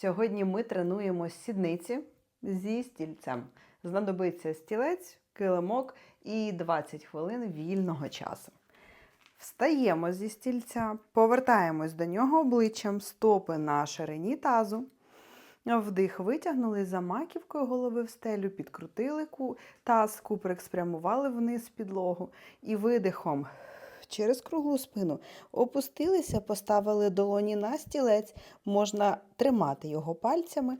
Сьогодні ми тренуємо сідниці зі стільцем. Знадобиться стілець, килимок і 20 хвилин вільного часу. Встаємо зі стільця, повертаємось до нього обличчям, стопи на ширині тазу. Вдих витягнули за маківкою голови в стелю, підкрутили таз, куприк спрямували вниз підлогу і видихом через круглу спину. Опустилися, поставили долоні на стілець, можна тримати його пальцями.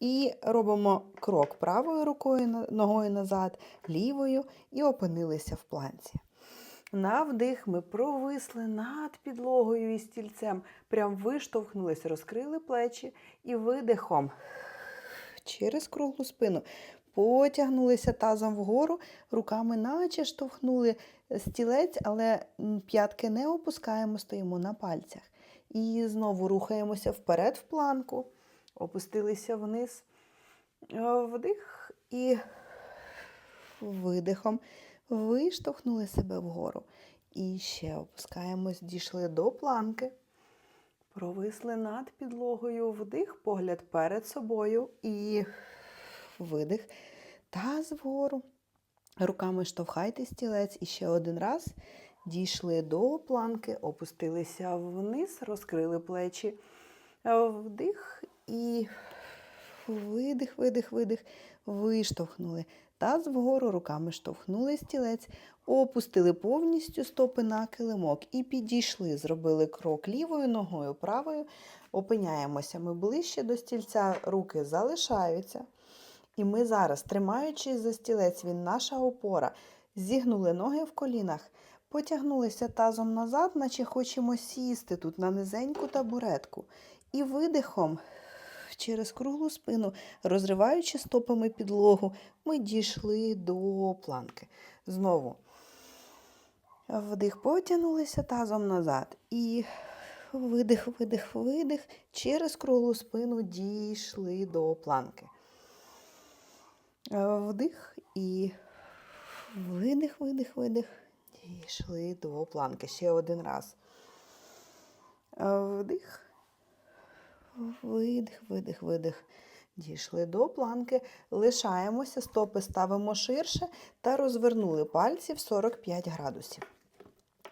І робимо крок правою рукою ногою назад, лівою. І опинилися в планці. На вдих ми провисли над підлогою і стільцем, прям виштовхнулись, розкрили плечі. І видихом через круглу спину потягнулися тазом вгору, руками наче штовхнули стілець, але п'ятки не опускаємо, стоїмо на пальцях. І знову рухаємося вперед в планку, опустилися вниз, Е, вдих і видихом виштовхнули себе вгору. І ще опускаємось, дійшли до планки. Провисли над підлогою, вдих, погляд перед собою і видих. Таз вгору. Руками штовхайте стілець і ще один раз. Дійшли до планки, опустилися вниз, розкрили плечі. Вдих і видих, видих, видих. Виштовхнули. Таз вгору, руками штовхнули стілець, опустили повністю стопи на килимок і підійшли. Зробили крок лівою ногою, правою. Опиняємося ми ближче до стільця, руки залишаються. І ми зараз, тримаючись за стілець, він наша опора, зігнули ноги в колінах, потягнулися тазом назад, наче хочемо сісти тут на низеньку табуретку. І видихом через круглу спину, розриваючи стопами підлогу, ми дійшли до планки. Знову вдих, потягнулися тазом назад. І видих, видих, видих. Через круглу спину дійшли до планки. Е, Вдих і видих, видих, видих. Дійшли до планки. Ще один раз. Е, Вдих. Видих, видих, видих. Дійшли до планки. Лишаємося, стопи ставимо ширше та розвернули пальці в 45 градусів.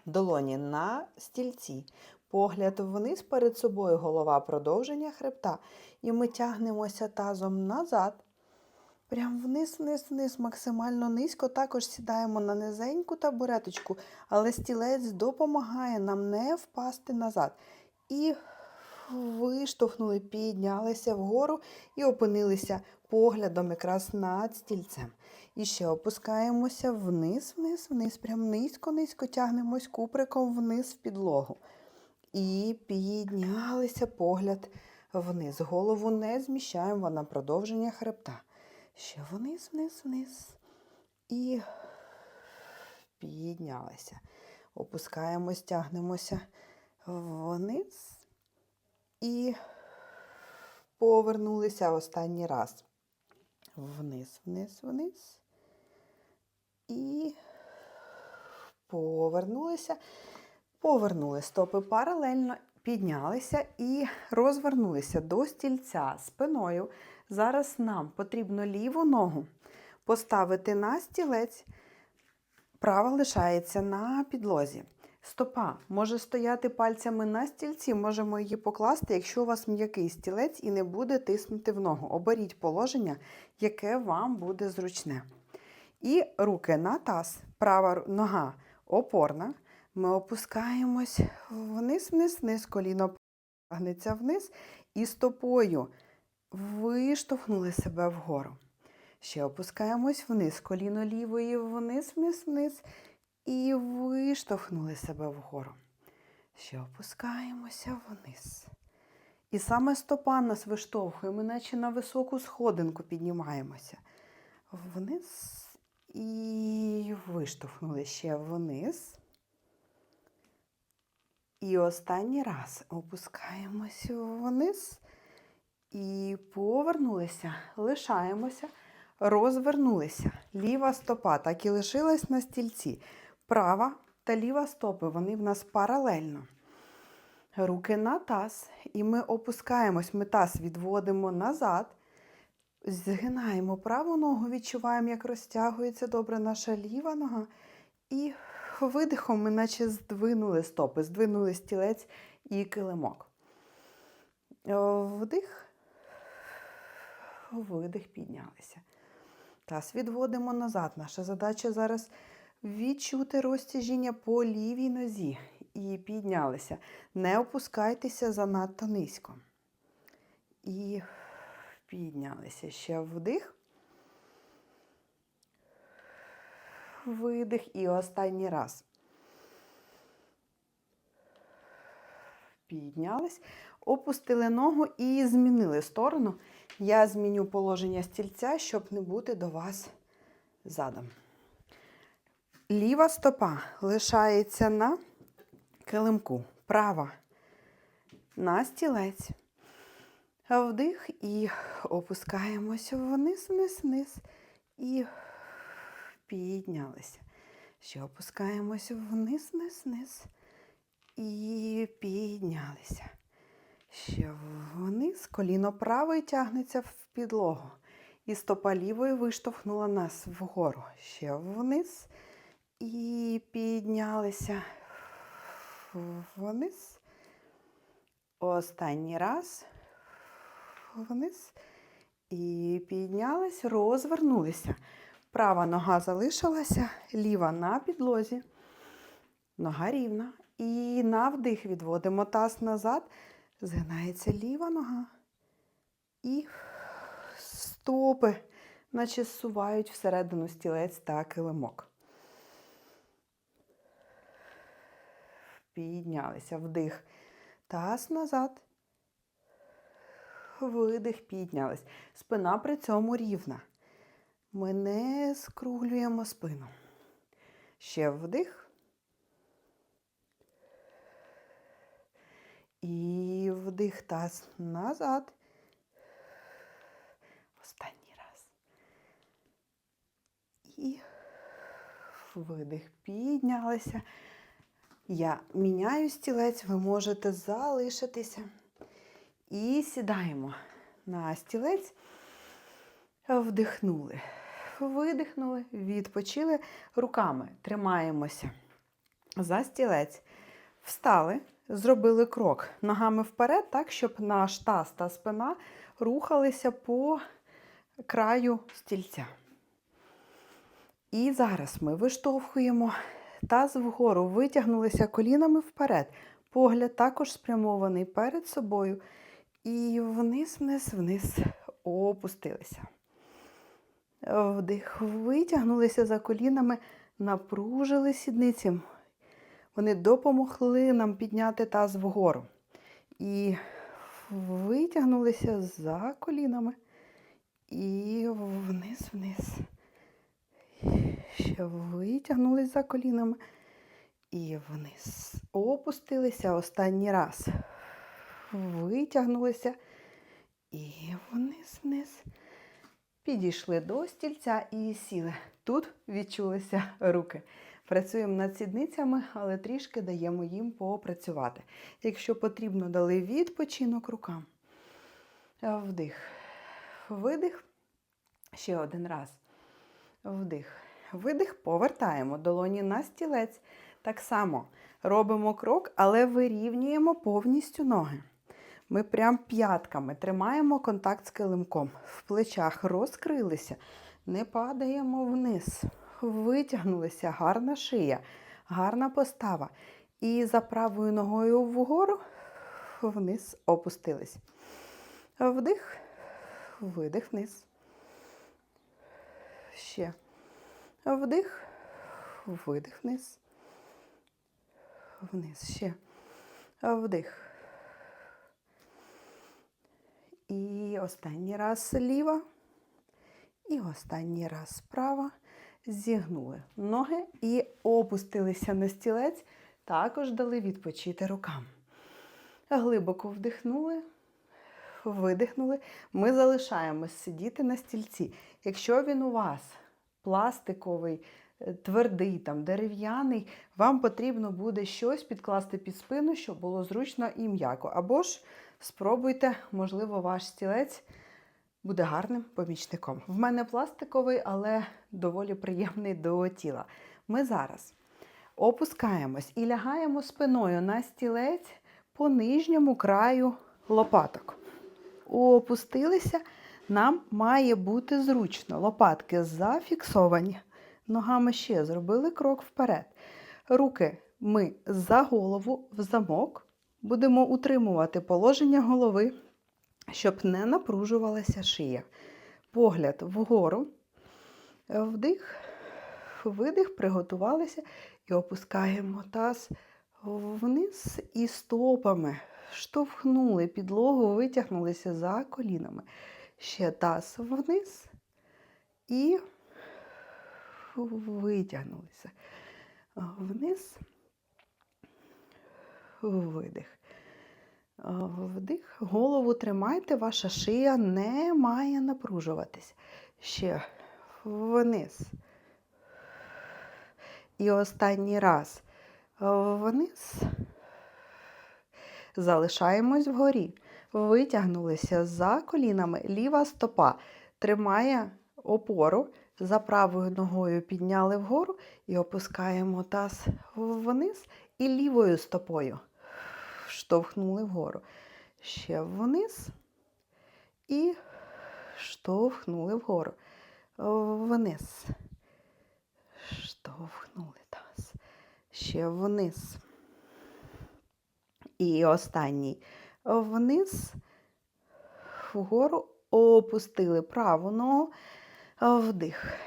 Долоні на стільці. Погляд вниз перед собою, голова продовження хребта. І ми тягнемося тазом назад. Прям вниз, вниз, вниз, максимально низько. Також сідаємо на низеньку табуреточку, але стілець допомагає нам не впасти назад. І виштовхнули, піднялися вгору і опинилися поглядом якраз над стільцем. І ще опускаємося вниз, вниз, вниз, прям низько, низько тягнемось куприком вниз в підлогу. І піднялися погляд вниз. Голову не зміщаємо на продовження хребта. Ще вниз, вниз, вниз. І піднялися. Опускаємось, тягнемося вниз. І повернулися останній раз. Вниз, вниз, вниз. І повернулися. Повернули стопи паралельно, піднялися і розвернулися до стільця спиною. Зараз нам потрібно ліву ногу поставити на стілець, права лишається на підлозі. Стопа може стояти пальцями на стільці, можемо її покласти, якщо у вас м'який стілець і не буде тиснути в ногу. Оберіть положення, яке вам буде зручне. І руки на таз, права нога опорна. Ми опускаємось вниз, вниз, вниз, коліно тягнеться вниз і стопою виштовхнули себе вгору. Ще опускаємось вниз, коліно лівої вниз, вниз, вниз. І виштовхнули себе вгору. Ще опускаємося вниз. І саме стопа нас виштовхує, ми наче на високу сходинку піднімаємося. Вниз і виштовхнули ще вниз. І останній раз опускаємося вниз і повернулися, лишаємося, розвернулися. Ліва стопа так і лишилась на стільці. Права та ліва стопи, вони в нас паралельно. Руки на таз. І ми опускаємось. Ми таз відводимо назад. Згинаємо праву ногу, відчуваємо, як розтягується добре наша ліва нога. І видихом ми наче здвинули стопи, здвинули стілець і килимок. Вдих, видих, піднялися. Таз відводимо назад. Наша задача зараз відчути розтяжіння по лівій нозі. І піднялися. Не опускайтеся занадто низько. І піднялися. Ще вдих. Видих. І останній раз. Піднялись, опустили ногу і змінили сторону. Я зміню положення стільця, щоб не бути до вас задом. Ліва стопа лишається на килимку. Права на стілець. Вдих і опускаємося вниз, вниз, вниз. І піднялися. Ще опускаємося вниз, вниз, вниз. І піднялися. Ще вниз. Коліно правої тягнеться в підлогу. І стопа лівої виштовхнула нас вгору. Ще вниз. І піднялися вниз. Останній раз. Вниз. І піднялись, розвернулися. Права нога залишилася, ліва на підлозі. Нога рівна. І на вдих відводимо таз назад. Згинається ліва нога. І стопи, наче зсувають всередину стілець та килимок. Піднялися. Вдих. Таз назад. Видих, піднялись. Спина при цьому рівна. Ми не скруглюємо спину. Ще вдих. І вдих таз назад. Останній раз. І видих. Піднялися. Я міняю стілець, ви можете залишитися. І сідаємо на стілець. Вдихнули. Видихнули, відпочили руками. Тримаємося за стілець. Встали, зробили крок ногами вперед, так, щоб наш таз та спина рухалися по краю стільця. І зараз ми виштовхуємо таз вгору, витягнулися колінами вперед. Погляд також спрямований перед собою. І вниз, вниз, вниз опустилися. Вдих, витягнулися за колінами, напружили сідниці. Вони допомогли нам підняти таз вгору. І витягнулися за колінами. І вниз, вниз. Ще витягнулися за колінами. І вниз. Опустилися останній раз. Витягнулися. І вниз, вниз. Підійшли до стільця і сіли. Тут відчулися руки. Працюємо над сідницями, але трішки даємо їм попрацювати. Якщо потрібно, дали відпочинок рукам. Вдих. Видих. Ще один раз. Вдих. Видих. Повертаємо долоні на стілець. Так само робимо крок, але вирівнюємо повністю ноги. Ми прям п'ятками тримаємо контакт з килимком. В плечах розкрилися, не падаємо вниз. Витягнулися, гарна шия, гарна постава. І за правою ногою вгору вниз опустились. Вдих, видих вниз. Ще. Вдих, видих вниз. Вниз ще. Вдих. І останній раз ліва. І останній раз справа. Зігнули ноги і опустилися на стілець. Також дали відпочити рукам. Глибоко вдихнули, видихнули. Ми залишаємось сидіти на стільці. Якщо він у вас пластиковий, е, твердий, там, дерев'яний, вам потрібно буде щось підкласти під спину, щоб було зручно і м'яко. Або ж спробуйте, можливо, ваш стілець буде гарним помічником. В мене пластиковий, але доволі приємний до тіла. Ми зараз опускаємось і лягаємо спиною на стілець по нижньому краю лопаток. Опустилися, нам має бути зручно. Лопатки зафіксовані. Ногами ще зробили крок вперед. Руки ми за голову в замок. Будемо утримувати положення голови, щоб не напружувалася шия. Погляд вгору. Вдих, видих, приготувалися і опускаємо таз вниз і стопами штовхнули підлогу, витягнулися за колінами. Ще таз вниз і витягнулися. Вниз, видих. Вдих, голову тримайте, ваша шия не має напружуватись. Ще вниз. І останній раз вниз. Залишаємось вгорі. Витягнулися за колінами. Ліва стопа тримає опору. За правою ногою підняли вгору і опускаємо таз вниз і лівою стопою штовхнули вгору. Ще вниз і штовхнули вгору. Вниз. Штовхнули таз. Ще вниз. І останній. Вниз, вгору опустили праву ногу, вдих,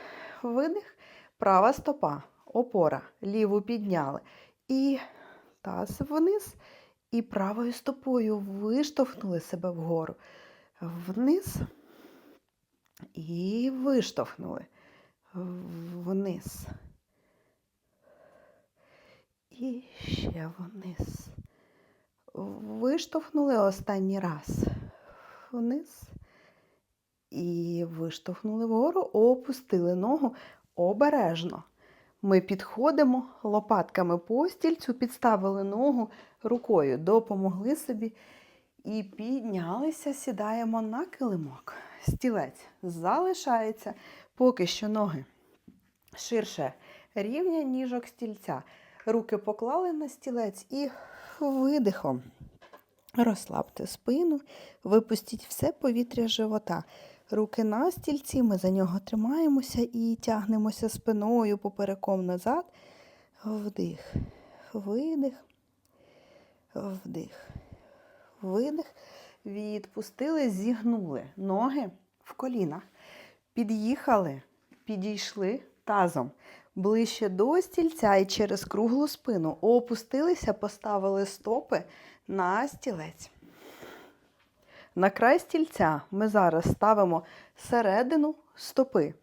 видих, права стопа, опора, ліву підняли. І таз вниз, і правою стопою виштовхнули себе вгору, вниз і виштовхнули вниз. І ще вниз. Виштовхнули останній раз вниз. І виштовхнули вгору, опустили ногу обережно. Ми підходимо лопатками по стільцю, підставили ногу рукою, допомогли собі і піднялися, сідаємо на килимок. Стілець залишається поки що ноги ширше рівня ніжок стільця. Руки поклали на стілець і видихом. Розслабте спину, випустіть все повітря живота. Руки на стільці, ми за нього тримаємося і тягнемося спиною попереком назад. Вдих, видих, вдих, видих. Відпустили, зігнули ноги в колінах. Під'їхали, підійшли тазом ближче до стільця і через круглу спину. Опустилися, поставили стопи на стілець. На край стільця ми зараз ставимо середину стопи.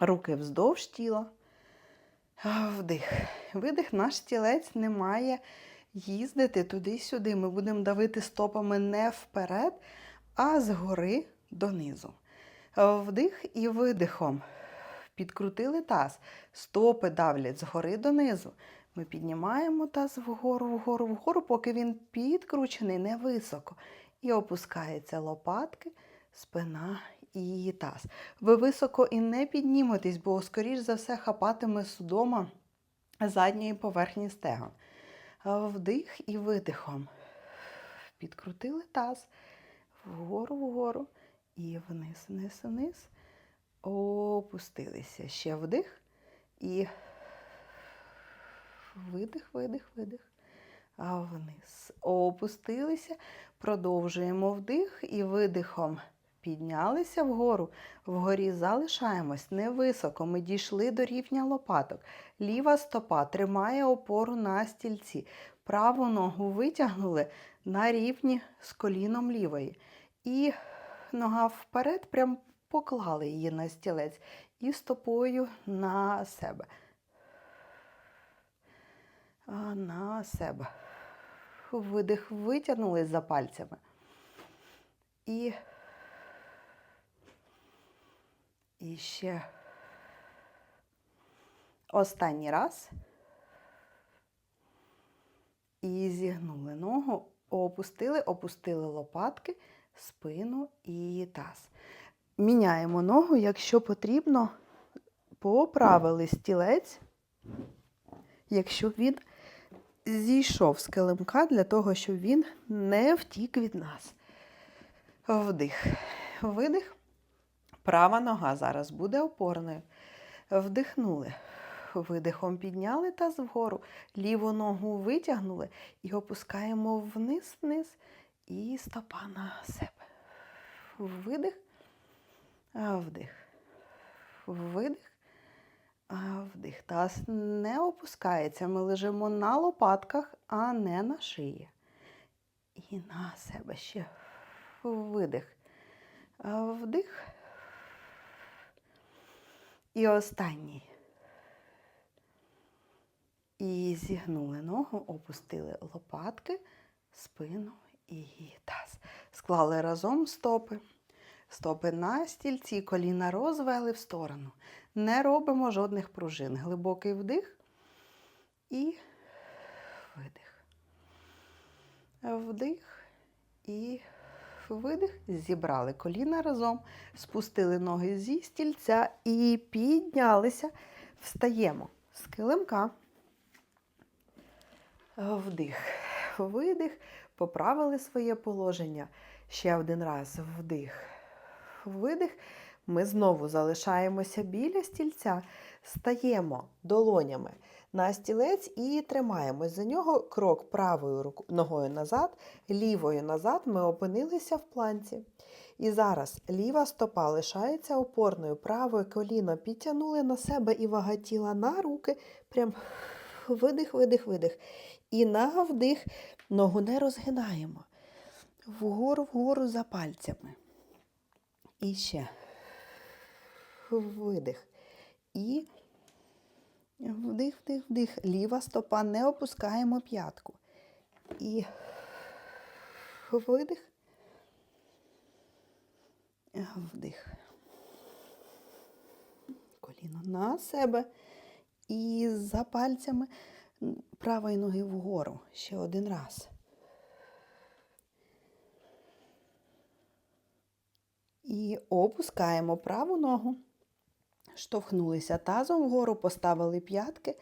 Руки вздовж тіла. Вдих. Видих, наш стілець не має їздити туди-сюди. Ми будемо давити стопами не вперед, а згори донизу. Вдих і видихом. Підкрутили таз. Стопи давлять згори донизу. Ми піднімаємо таз вгору, вгору, вгору, поки він підкручений невисоко. І опускаються лопатки, спина і таз. Ви високо і не підніметесь, бо, скоріш за все, хапатиме судома задньої поверхні стегон. Вдих і видихом. Підкрутили таз вгору, вгору і вниз, вниз, вниз. Опустилися. Ще вдих і видих, видих, видих. Вниз. Опустилися. Продовжуємо вдих і видихом. Піднялися вгору. Вгорі залишаємось невисоко. Ми дійшли до рівня лопаток. Ліва стопа тримає опору на стільці. Праву ногу витягнули на рівні з коліном лівої. І нога вперед, прям поклали її на стілець і стопою на себе. На себе. Видих витягнули за пальцями. І, і ще Останній раз. І зігнули ногу, опустили, опустили лопатки, спину і таз. Міняємо ногу, якщо потрібно, поправили стілець, якщо він зійшов з килимка для того, щоб він не втік від нас. Вдих. Видих. Права нога зараз буде опорною. Вдихнули. Видихом підняли таз вгору, ліву ногу витягнули і опускаємо вниз, вниз і стопа на себе. Видих, вдих. Видих, вдих. Таз не опускається. Ми лежимо на лопатках, а не на шиї. І на себе ще видих. Вдих. І останній. І зігнули ногу, опустили лопатки, спину і таз. Склали разом стопи. Стопи на стільці, коліна розвели в сторону. Не робимо жодних пружин. Глибокий вдих і видих. Вдих і видих. Зібрали коліна разом, спустили ноги зі стільця і піднялися. Встаємо з килимка. Вдих, видих, поправили своє положення. Ще один раз вдих, видих. Ми знову залишаємося біля стільця, стаємо долонями на стілець і тримаємось за нього крок правою ногою назад, лівою назад ми опинилися в планці. І зараз ліва стопа лишається опорною, праве коліно підтягнули на себе і вага тіла на руки. Прям видих, видих, видих. І на вдих ногу не розгинаємо. Вгору, вгору за пальцями. І ще. Видих. І вдих, вдих, вдих. Ліва стопа не опускаємо п'ятку. І видих. Вдих. Коліно на себе. І за пальцями правої ноги вгору. Ще один раз. І опускаємо праву ногу. Штовхнулися тазом вгору, поставили п'ятки,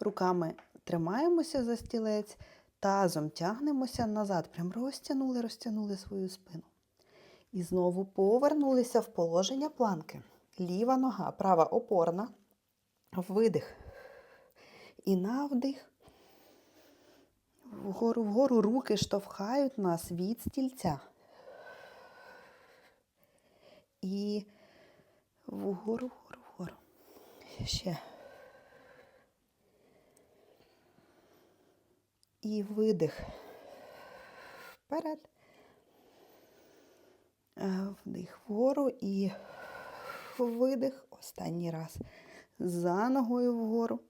руками тримаємося за стілець, тазом тягнемося назад. Прям розтягнули, розтягнули свою спину. І знову повернулися в положення планки. Ліва нога, права опорна. Видих. І на вдих. Вгору, вгору руки штовхають нас від стільця. І вгору, вгору, вгору. Ще. І видих. Вперед. Е, Вдих вгору і видих. Останній раз. За ногою вгору.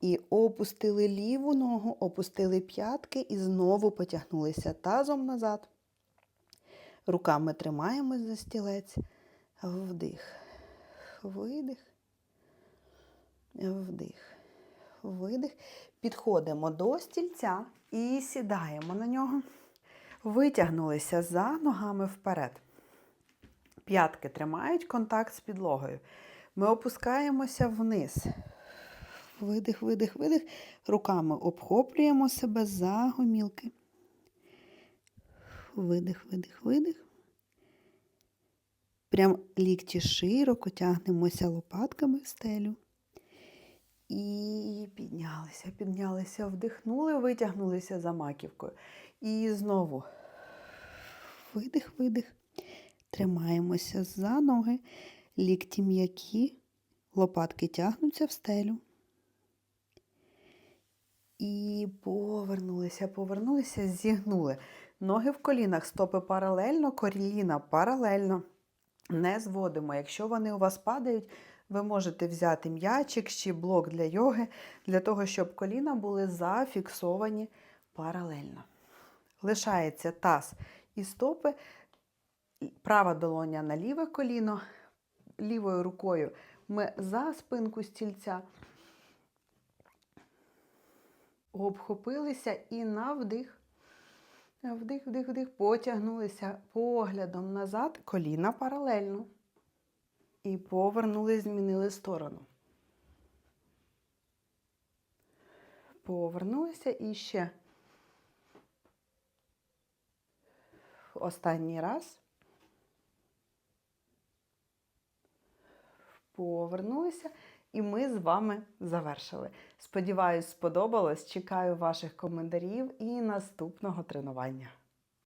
І опустили ліву ногу, опустили п'ятки і знову потягнулися тазом назад. Руками тримаємось за стілець. Вдих. Видих. Вдих. Видих. Підходимо до стільця і сідаємо на нього. Витягнулися за ногами вперед. П'ятки тримають контакт з підлогою. Ми опускаємося вниз. Видих, видих, видих. Руками обхоплюємо себе за гомілки. Видих, видих, видих. Прям лікті широко тягнемося лопатками в стелю. І піднялися, піднялися, вдихнули, витягнулися за маківкою. І знову видих, видих. Тримаємося за ноги, лікті м'які, лопатки тягнуться в стелю. І повернулися, повернулися, зігнули. Ноги в колінах, стопи паралельно, коліна паралельно. Не зводимо. Якщо вони у вас падають, ви можете взяти м'ячик чи блок для йоги, для того, щоб коліна були зафіксовані паралельно. Лишається таз і стопи, права долоня на ліве коліно, лівою рукою ми за спинку стільця обхопилися і на вдих. Вдих, вдих, вдих, потягнулися поглядом назад, коліна паралельно. І повернули, змінили сторону. Повернулися і ще. Останній раз. Повернулися, і ми з вами завершили. Сподіваюсь, сподобалось. Чекаю ваших коментарів і наступного тренування.